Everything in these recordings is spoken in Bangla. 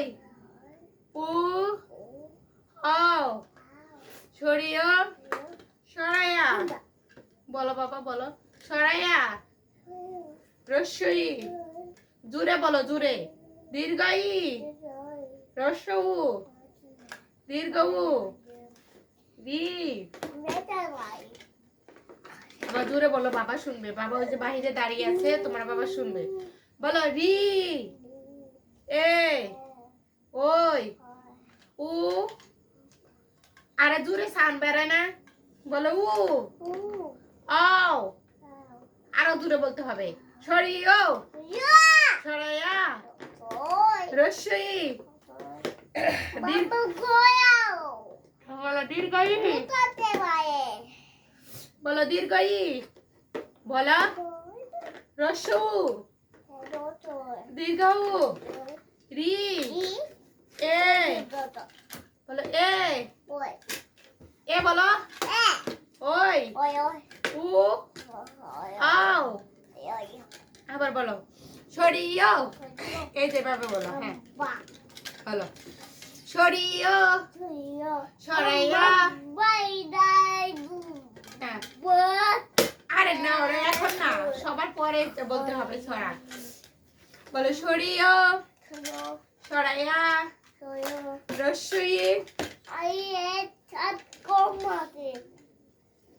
ওই উ আও সরিয় সরাইয়া। বলো বাবা, বলো। সরাইয়া। রস্যই। জুড়ে বলো, জুড়ে। দীর্ঘাই। রস্যউ। দীর্ঘউ। রি। আবার জোরে বলো, বাবা শুনবে। বাবা ওই যে বাহিরে দাঁড়িয়ে আছে, তোমার বাবা শুনবে। বলো, রি। এ। ওই। উ। আরে জোরে সান বেড়ায় না। বলো উ। আও। আরও দূরে বলতে হবে। সরিও সরাইয়া দীর্ঘ বলো দীর্ঘই বলো দীর্ঘই বলো। রস্যু দীর্ঘ রি। এ। বলো এ। এ বলো। ওই। উ। আও। আবার বলো। সরিও এই যেভাবে বলো হ্যাঁ। বলো। সরিও সরাইয়া। হ্যাঁ। আরে না, ওরা এখন না, সবার পরে বলতে হবে ছড়া বলো সরিও সরাইয়া। রস্যই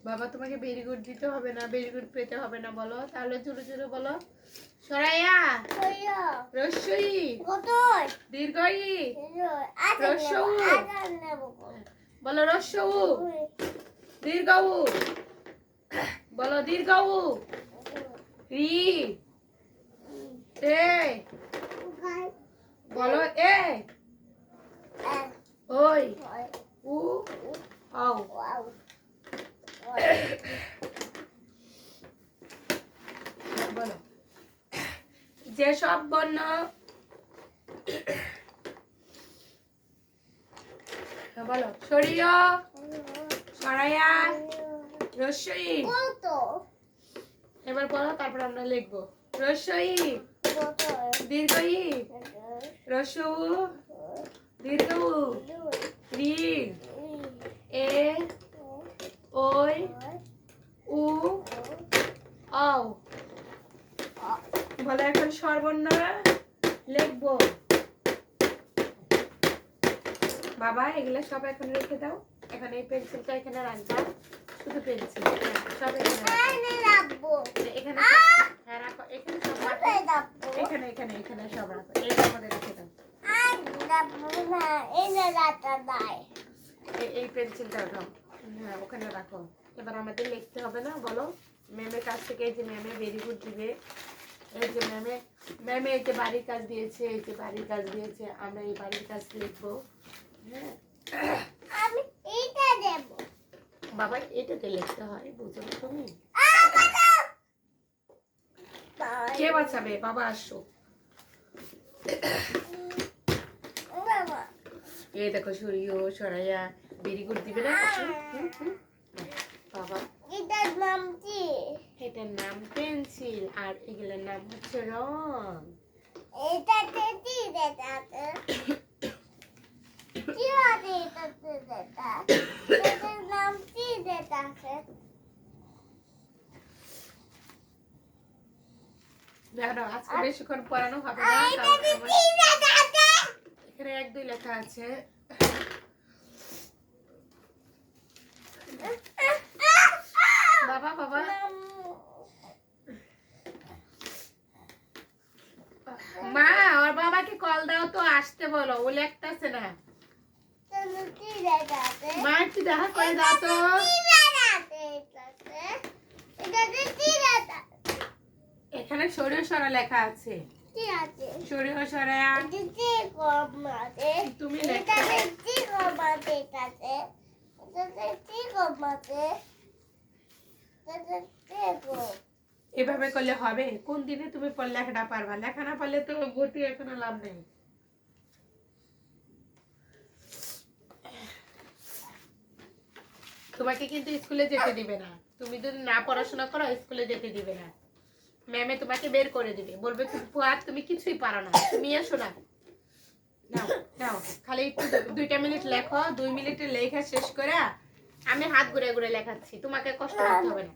বাবা তোমাকে ভেরি গুড দিতে হবে না ভেরি গুড পেতে হবে না বলো। তাহলে জোরে জোরে বলো। সরাইয়া রস্যই দীর্ঘই বলো রস্যউ দীর্ঘউ বলো দীর্ঘউ রি। এ বলো এ। ওই উ আও বলো যেসব বর্ণ বলো সরিয় সরাইয়া রস্যই। এবার বলো তারপর আমরা লিখব। রস্যই দীর্ঘই রস্যু দীর্ঘ রি এ ওই উ আও বলো এখন সর্বর্ণ লিখব। বাবা এগুলো সব এখন রেখে দাও। এখন এই পেন্সিলটা এখানে রাখবা। শুধু পেন্সিল। সব এখানে রাখো। এখানে হ্যাঁ রাখো। এখানে সব এখানে এখানে এখানে সব রাখো। এইটার মধ্যে রেখে দাও। এই পেন্সিলটা দাও। হ্যাঁ ওখানে রাখো। এবার আমাদের লিখতে হবে না বলো? ম্যামের কাছ থেকে এই যে ম্যামে ভেরি গুড দিবে। এই যে ম্যামে ম্যামে এই যে বাড়ির কাজ দিয়েছে এই যে বাড়ির কাজ দিয়েছে আমরা এই বাড়ির কাজ লিখব হ্যাঁ। আমি এইটা দেব। বাবা এটাতে লিখতে হয় বুঝো তুমি? কে বাঁচাবে? বাবা আসো। এই দেখো সরিও সরাইয়া ভেরি গুড দিবে না। বাবা। এটার নাম কি? এটার নাম পেন্সিল আর এগুলোর নাম হচ্ছে রং। এটাতে কি দেখাতে কি আছে এটাতে দেখা এটার নাম কি দেখাতে দেখো আজকে বেশিক্ষণ পড়ানো হবে না কারণ এটাতে আমার- কি দেখাতে এখানে এক দুই লেখা আছে। বাবা বাবা। মা, ওর বাবাকে কল দাও তো, আসতে বলো। ও লেখতেছে না। মা, একটু দেখা করে দাও তো। এখানে সরিয়ে সরা লেখা আছে। সরিয়ে। তুমি এভাবে করলে হবে? কোন দিনে তুমি লেখাটা পারবা? লেখা না পারলে তো ভর্তি এখনও লাভ নেই। তোমাকে কিন্তু স্কুলে যেতে দিবে না। তুমি যদি না পড়াশোনা করো স্কুলে যেতে দিবে না। ম্যামে তোমাকে বের করে দিবে। বলবে তুমি ফুয়াদ তুমি কিছুই পারো না। তুমি এসো না। নাও খালি একটু দুইটা মিনিট লেখো, দুই মিনিটে লেখা শেষ করে আমি হাত ঘুরে ঘুরে লেখাচ্ছি। তোমাকে কষ্ট করতে হবে না।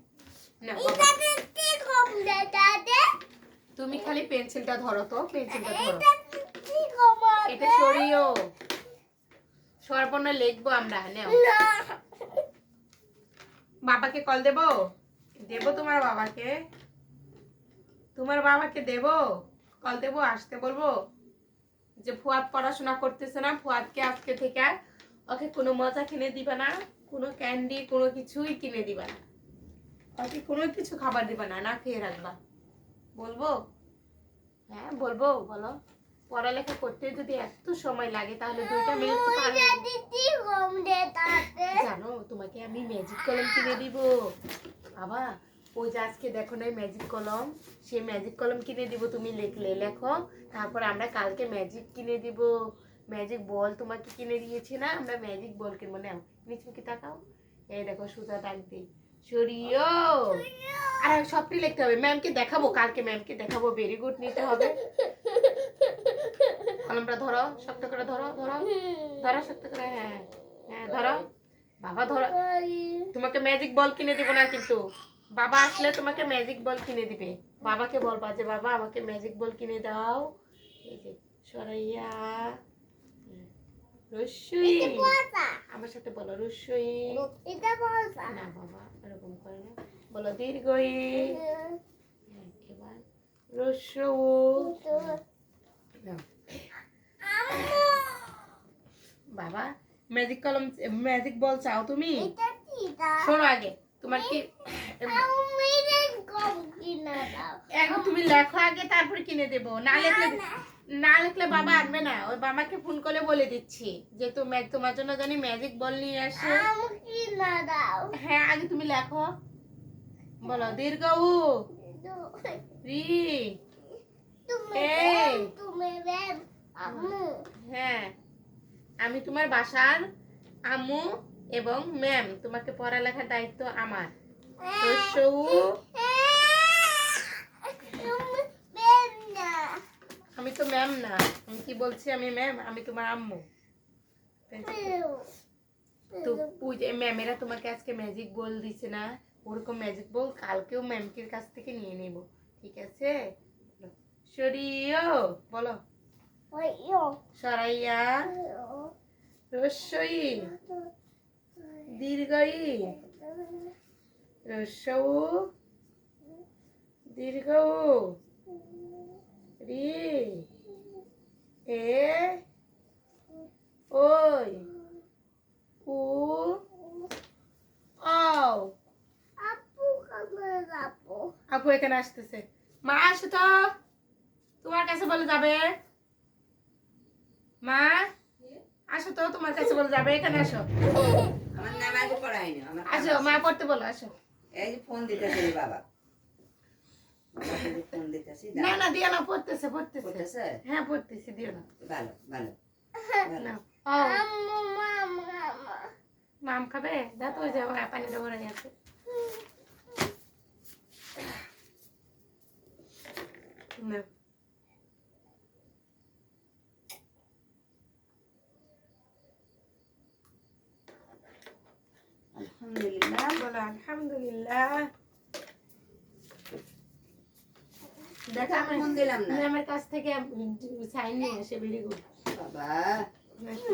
তুমি খালি পেন্সিলটা ধরো তো, পেন্সিলটা ধরো। এটা সরিও। সর্বর্ণ লিখব আমরা, নেও। বাবাকে কল দেবো? দেবো তোমার বাবাকে। তোমার বাবাকে দেবো? কল দেবো আসতে বলব? যে ফুয়াদ পড়াশোনা করতেছে না ফুয়াদকে আজকে থেকে আর ওকে কোনো মজা কিনে দিবে না কোনো ক্যান্ডি কোনো কিছুই কিনে দিবে না। ওকে কোনো কিছু খাবার দিবে না না খেয়ে রাখবা। বলব? হ্যাঁ বলব বলো। পড়ালেখা করতে যদি এত সময় লাগে তাহলে দুইটা মিনিট জানো তোমাকে আমি ম্যাজিক কলম কিনে দিব। বাবা ওই যে আজকে দেখো না ম্যাজিক কলম? সেই ম্যাজিক কলম কিনে দিব তুমি লিখলে, লেখো। তারপর আমরা কালকে ম্যাজিক কিনে দিব। ম্যাজিক বল তোমাকে কিনে দিয়েছি না? আমরা ম্যাজিক বল কিনবো। নাও নিচে কি তাকাও। এই দেখো, সুতা ডাক সরিও আর সবটি লিখতে হবে। ম্যামকে দেখাবো কালকে। ম্যামকে দেখাবো। ভেরি গুড নিতে হবে। কলমটা ধরো, শক্ত করে ধরো ধরো। ধরো, শক্ত করে হ্যাঁ হ্যাঁ ধরো। বাবা, ধরো। তোমাকে ম্যাজিক বল কিনে দিব না কিন্তু। বাবা আসলে তোমাকে ম্যাজিক বল কিনে দিবে। বাবাকে বলবা যে বাবা আমাকে ম্যাজিক বল কিনে দাও। এই যে সরাইয়া আমার সাথে বলো পয়সা না বাবা এরকম করে না। বলো দীর্ঘই। এবার রস্য বাবা ম্যাজিক কলম ম্যাজিক বল চাও তুমি? শোনো আগে। তোমার কি এখন তুমি লেখো আগে তারপরে কিনে দেবো। না লেখলে না। লিখলে বাবা আনবে না। ওই বাবাকে ফোন করে বলে দিচ্ছি যে তুমি তোমার জন্য জানি ম্যাজিক বল নিয়ে আসে। হ্যাঁ আগে তুমি লেখো। বলো দীর্ঘ উ। রি। হ্যাঁ আমি তোমার বাসার আম্মু। এবং ম্যাম তোমাকে পড়ালেখার দায়িত্ব আমার। না আমি তো ম্যাম না। আমি কি বলছি? আমি ম্যাম আমি তোমার আম্মু। তো। ম্যামেরা তোমাকে আজকে ম্যাজিক বল দিছে না? ওরকম ম্যাজিক বল কালকেও ম্যামকের কাছ থেকে নিয়ে নেব। ঠিক আছে? সরিও বলো। সরাইয়া রস্যই দীর্ঘই রস্যউ দীর্ঘ রি। এ। ওই। উ। ও আপু কামে আপু আপু এখানে আসতেছে। মা আসো তো। তোমার কাছে বলে যাবে। মা আসো তো তোমার কাছে বলে যাবে। এখানে আসো। আসো মা পড়তে বলো আসো। এই যে ফোন দিতেছে বাবা। ফোন দিতেছি না না দিও না পড়তেছে পড়তেছে। করতেছে হ্যাঁ পড়তেছি দিও না। ভালো ভালো না। ও। আম্মু মামা মাম খাবে? দা তো যাব পানিটা ভরে গেছে। না। আলহামদুলিল্লাহ বলো আলহামদুলিল্লাহ। দেখা ফোন দিলাম না। ম্যামের কাছ থেকে সাইন নিয়ে এসে ভেরি গুড বাবা।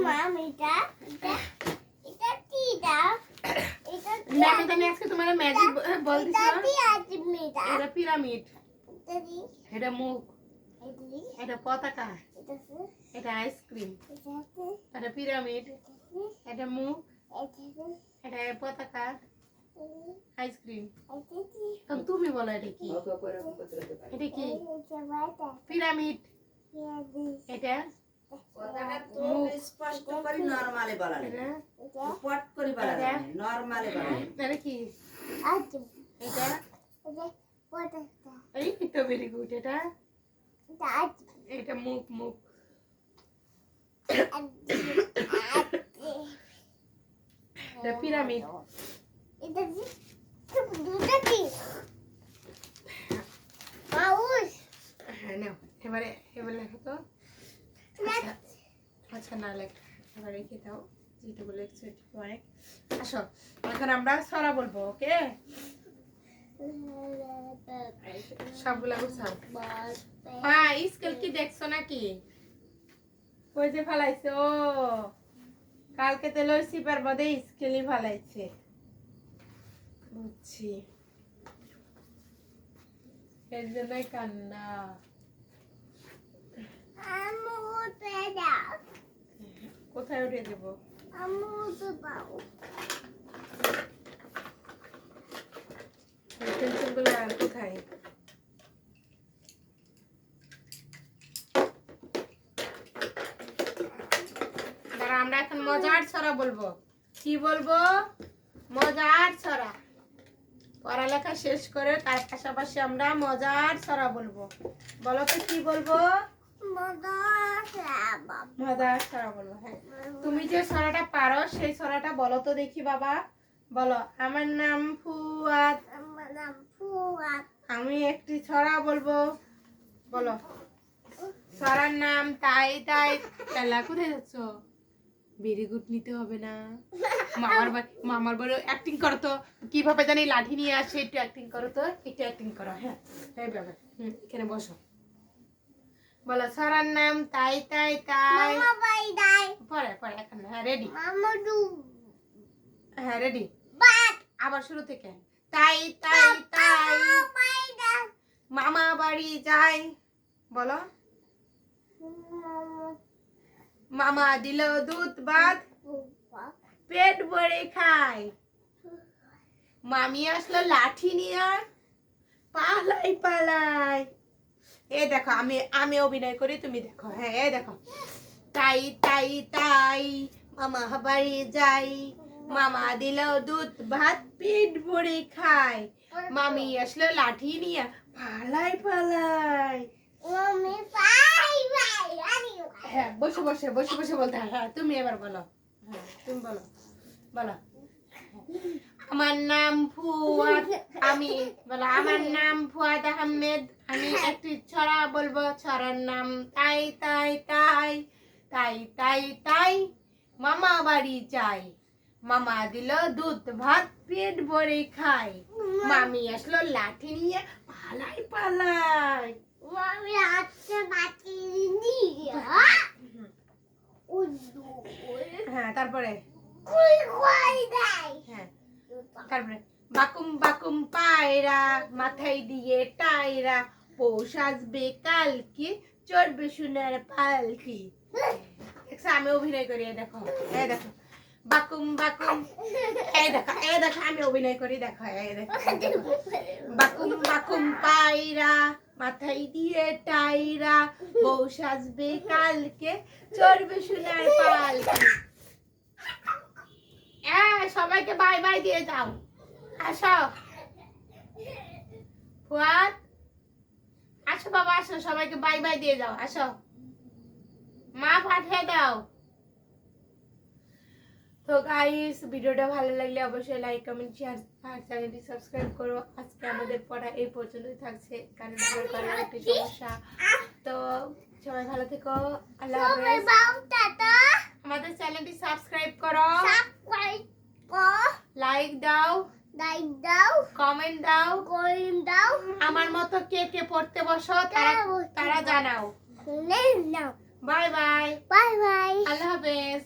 মাম এটা এটা এটা কি দাও? এটা কি ম্যাম আজকে তোমার ম্যাজিক বল দিছিলাম কি আছে মেটা এটা পিরামিড এটা মুখ এটা পতাকা। এটা আইসক্রিম এটা পিরামিড এটা মুখ এটা সে এটা পতাকা আইসক্রিম এটা কি এখন তুমি বলো এটা কি ওকে করে করতে পারি এটা কি এটা বাটা পিরামিড এটা দি এটা কথাটা তো স্পষ্ট করে নরমালি বলা লাগে এটা এটা পট করে বলা লাগে নরমালি বলা লাগে এটা কি আছে এটা এটা পটা এই তো ভেরি গুড এটা এটা আছে এটা মুখ মুখ এটা পিরামিড এটা দি দুটা কি মাউস হ্যাঁ নাও এবারে এবার লেখো তো। আচ্ছা না লেখ। এবার রেখে দাও? যেটুকু লেখছো অনেক আসো এখন আমরা সরা বলব ওকে? সবগুলা গুছাও। হ্যাঁ স্কেল কি দেখছ নাকি? কই যে ফালাইছে ও। কালকে তো লইছি পার বাদে স্কেলই ফালাইছে। বুঝছি। এর জন্যই কান্না। কোথায় উঠে দেবো কোথায় দাঁড়া আমরা এখন মজার ছড়া বলব। কি বলব? মজার ছড়া। পড়ালেখা শেষ করে তার পাশাপাশি আমরা মজার ছড়া বলব। বলো তো কি বলব? মজার ছড়া বলব। হ্যাঁ। তুমি যে ছড়াটা পারো সেই ছড়াটা বলো তো দেখি বাবা। বলো আমার নাম ফুয়াদ। আমি একটি ছড়া বলব। বলো। ছড়ার নাম তাই তাই। কোথায় যাচ্ছ? ভেরি গুড নিতে হবে না। মামার বাড়ি মামার বাড়ি অ্যাক্টিং করো তো। কীভাবে জানি লাঠি নিয়ে আসে একটু অ্যাক্টিং করো তো। একটু অ্যাক্টিং করো হ্যাঁ। হ্যাঁ বাবা। হুম এখানে বসো। বলো ছড়ার নাম তাই তাই তাই। পরে পরে এখন হ্যাঁ রেডি হ্যাঁ রেডি আবার শুরু থেকে। তাই তাই তাই। মামা বাড়ি যাই বলো। মামা দিল দুধ ভাত? পেট ভরে খায় মামি আসলো লাঠি নিয়ে। পালাই পালাই। এ দেখো আমি আমি অভিনয় করি তুমি দেখো। হ্যাঁ এ দেখো। তাই তাই তাই মামা বাড়ি যাই। মামা দিল দুধ ভাত পেট ভরে খায় মামি আসলো লাঠি নিয়ে। পালাই পালাই। বসে বসে বসে বসে বলতে হ্যাঁ তুমি এবার বলো। হ্যাঁ তুমি বলো। বলো। আমার নাম ফুয়াদ আমি। বলো, আমার নাম ফুয়াদ আহমেদ। আমি একটি ছড়া বলব, ছড়ার নাম তাই তাই তাই তাই তাই তাই। মামা বাড়ি যাই। মামা দিল দুধ, ভাত, পেট ভরে খাই। মামি আসলো লাঠি নিয়ে, পালাই পালাই। হ্যাঁ তারপরে? হ্যাঁ তারপরে, বাকুম বাকুম পায়রা, মাথায় দিয়ে টায়রা পৌষ কালকে, চড়বে সোনার পালকি। দেখছ, আমি অভিনয় করি দেখো, এই দেখো। বাকুম বাকুম, এই দেখো এই দেখো, আমি অভিনয় করি দেখো, এই দেখো। বাকুম বাকুম পায়রা মাথায় দিয়ে টাইরা বউ সাজবে কালকে, চড়বে সোনার পালকি। হ্যাঁ সবাইকে বাই বাই দিয়ে যাও আসো। ফুয়াদ, আসো বাবা, আসো, সবাইকে বাই বাই দিয়ে যাও আসো। মা পাঠিয়ে দাও। তো গাইস ভিডিওটা ভালো লাগলে অবশ্যই লাইক কমেন্ট শেয়ার আর চ্যানেলটি সাবস্ক্রাইব করো। আজকে আমাদের পড়া এই পর্যন্তই থাকছে। কারণ আমার গলার একটি সমস্যা। তো সবাই ভালো থেকো। আল্লাহ হাফেজ। আমাদের চ্যানেলটি সাবস্ক্রাইব করো। লাইক দাও। কমেন্ট দাও। আমার মতো কে কে পড়তে বসো তারা তারা জানাও। Bye bye. Bye bye. আল্লাহ হাফেজ।